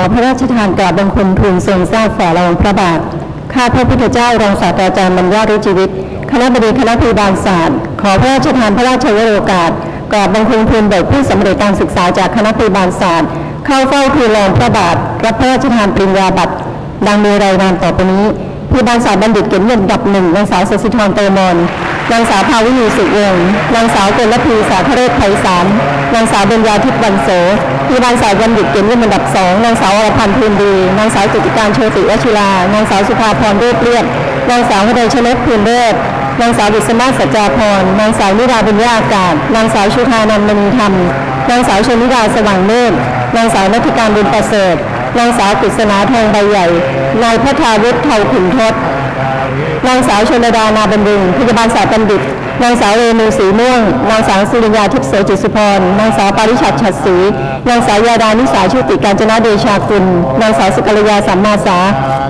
อพระราชทานกราบบังคมทูลทรงทราบฝ่าละองพระบาท ข้าพระพุทธเจ้ารองศาสตราจารย์บรรยารุจิวิทย์คณะบดีคณะพยาบาลศาสตร์ ขอพระราชทานพระราชวโรกาสกราบบังคมทูลเบิกผู้สำเร็จการศึกษาจากคณะพยาบาลศาสตร์ เข้าเฝ้าทูลรองพระบาท รับพระราชทานปริญญาบัตร ดังมีรายงานต่อไปนี้พยาบาลศาสตร์บัณฑิตเกียรตินิยมอันดับหนึ่งนางสาวสศิธรเตมอน นางสาวภาวินีสุวงศ์นางสาวเกลพีสาคเรศไพศาลนางสาวเบญญาทิพย์วันโสพยาบาลศาสตร์บัณฑิตเกียรตินิยมอันดับสองนางสาวอรพันธ์พูนดีนางสาวจุติการโชติวชิรานางสาวสุภาพรเรียบเรียบนางสาวฮดยชนกพูนเรศนางสาวดิษมาสัจจาพรนางสาวนิราบุญญาอากาศนางสาวชุธานันมณีธรรมนางสาวชนิดาสว่างเมฆนางสาวนัทการบุญประเสริฐนางสาวกฤษณาทองใบใหญ่ นายพัทาวุฒิเทาขุนทศ นางสาวชนดานาบำรุงพยาบาลศาสตร์บัณฑิต นางสาวเรนูสีม่วง นางสาวสุริยาทิพย์เสจิสุพร นางสาวปาริชัดฉัดศรีนางสาวยาดานิสาชุติการจนาเดชากุลนางสาวสุกัลยาสัมมาสา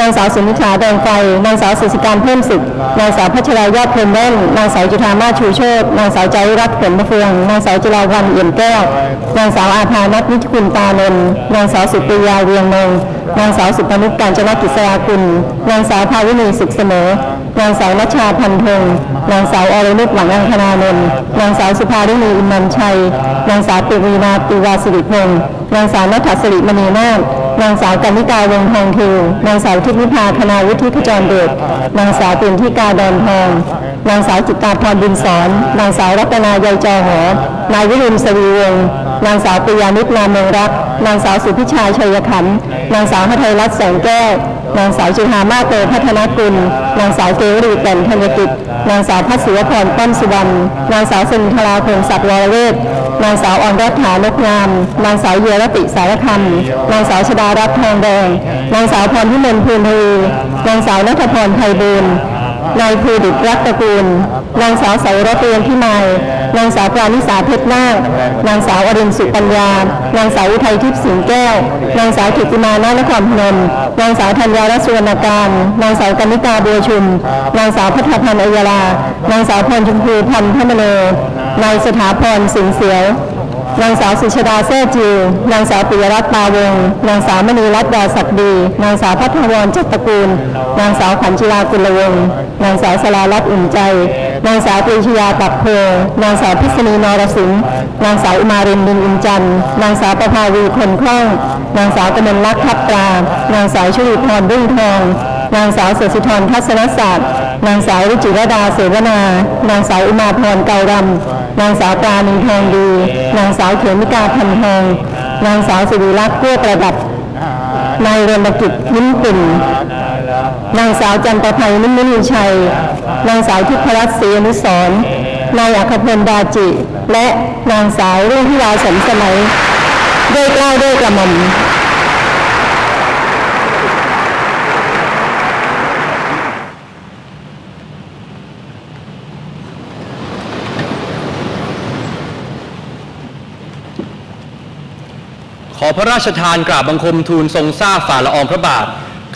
นางสาวสุนิชาแดงไฟ นางสาวสุสิการเพิ่มสุข นางสาวพัชรายอดเพลินแว่นนางสาวจุธามาชูโชตนางสาวใจรัตน์ผลมะเฟือง นางสาวจิราวันเอี่ยมแก้ว นางสาวอาภานัทนิชคุณตานนท์นางสาวสุปริยาเวียงนง นางสาวสุปนุกการจนกิจสรากุล นางสาวภาวินีสุขเสมอ นางสาวนัชชาพันธงนางสาวอรนุชหวังอังคณานนท์นางสาวสุภารินีอินนันชัย นางสาวปิวีนาปิวาสิริพงศ์นางสาวนัทสิริมณีนาถนางสาวกันิกาวงทองทิวนางสาวทิพนิพาคณาวุฒิขจรเดช นางสาวปิ่นทิกาดอนทอง นางสาวจิตตาพรบุญสอน นางสาวรัตนายายจอหอ นายวิรุณสวีวงศ์ นางสาวปิยานิพนามเมืองรักนางสาวสุพิชาชัยขันนางสาวหทัยรัตน์แสงแก้วนางสาวจุธามาศเตพัฒนกุล นางสาวเกวรีแก่นธัญกิจ นางสาวพัศวพรต้นสุวรรณ นางสาวสุนทราพงศักดิ์วรเวทนางสาวออนรัฐานกงาม นางสาวเยรติสารคำนางสาวชดารัตน์ทองแดง นางสาวพรพิมลภูนทวีนางสาวนัทพรไพบูลย์นายภูดิตรัตตะกูล นางสาวสายรัตเรียนพิมาย นางสาวปรานิสาเพชรนาคนางสาวอรินทร์สุปัญญา นางสาวอุทัยทิพย์สิงแก้ว นางสาวกิตติมานานครพนม นางสาวธัญญารัศวรรณการ นางสาวกนิกาบัวชุม นางสาวพัฒพันธ์อัยยาลานางสาวพรชมพูพันธ์พมโนนายสถาพรสิงห์เสียว นางสาวสุชดาแซ่จิว นางสาวปิยรัตน์ปาวง นางสาวมณีรัตน์ดาศักดี นางสาวพัฒนวรจัตตรกูล นางสาวขันจิรากุลวง นางสาวสลารัตน์อุ่นใจ นางสาวปรีชยาปักโพนางสาวพิษณีนรสิงห์ นางสาวอุมารินดินอินจันทร์ นางสาวประภาวีคนคล่อง นางสาวกมลลักษณ์ทับตรา นางสาวชุริพรรุ่งทอง นางสาวเสศิธรทัศนศาสตร์นางสาวรุจิรดาเสวนานางสาวอุมาพรเการำนางสาวปราณีทองดี นางสาวเขมิกาพันทองนางสาวสิริลักษณ์เพื่อประดับนายเรนกิจยิ้มปิ่นนางสาวจันทภัยนิ่มนินชัย นางสาวทิพรัตน์ศรีอนุสรนายอัคพลดาจิ และนางสาวรุ่งพิราสมสมัยด้วยกล้าวด้วยกระหม่อม ขอพระราชทานกราบบังคมทูลทรงทราบฝ่าละอองพระบาท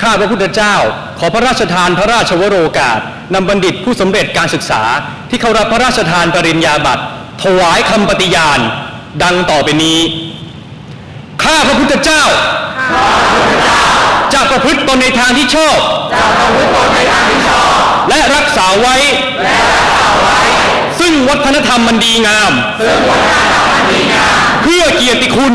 ข้าพระพุทธเจ้า ขอพระราชทานพระราชวโรกาสนำบัณฑิตผู้สำเร็จการศึกษา ที่เข้ารับพระราชทานปริญญาบัตรถวายคำปฏิญาณ ดังต่อไปนี้ ข้าพระพุทธเจ้าจะประพฤติตนในทางที่ชอบและรักษาไว้ซึ่งวัฒนธรรมมันดีงาม เพื่อเกียรติคุณ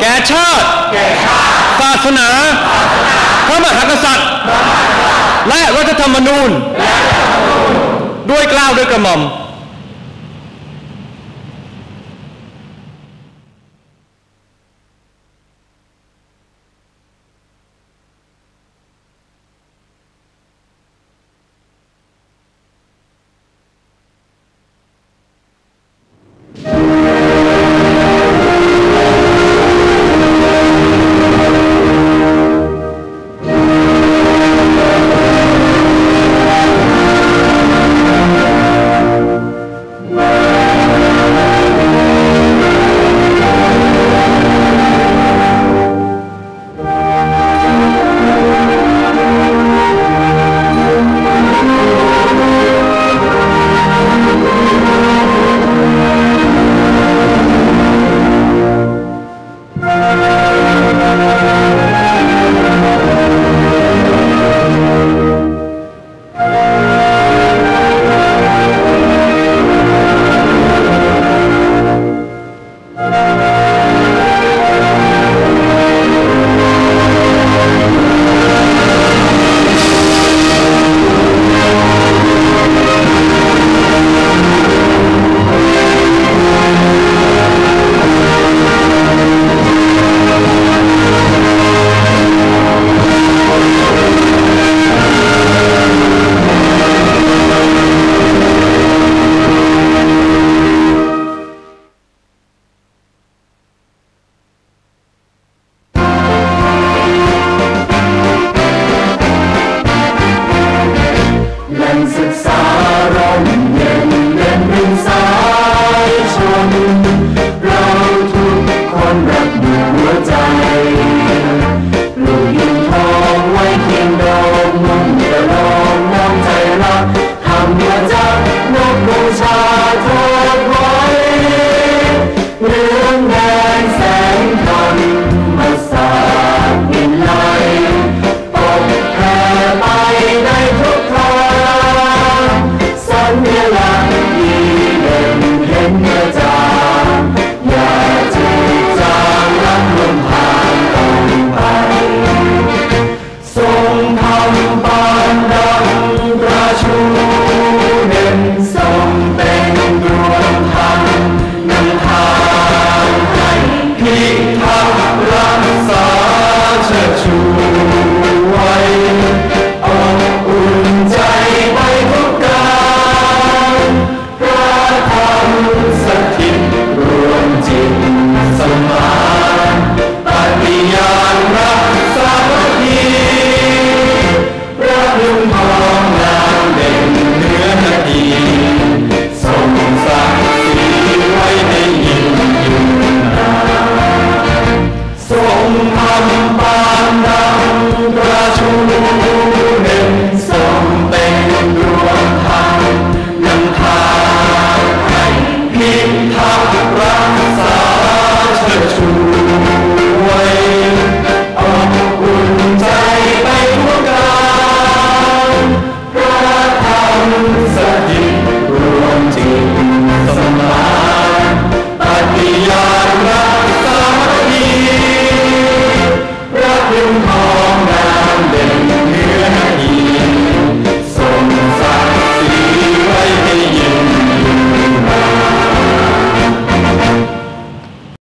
แก่ชาติศาสนาพระมหากษัตริย์ และรัฐธรรมนูญ ด้วยเกล้าวด้วยกระหม่อม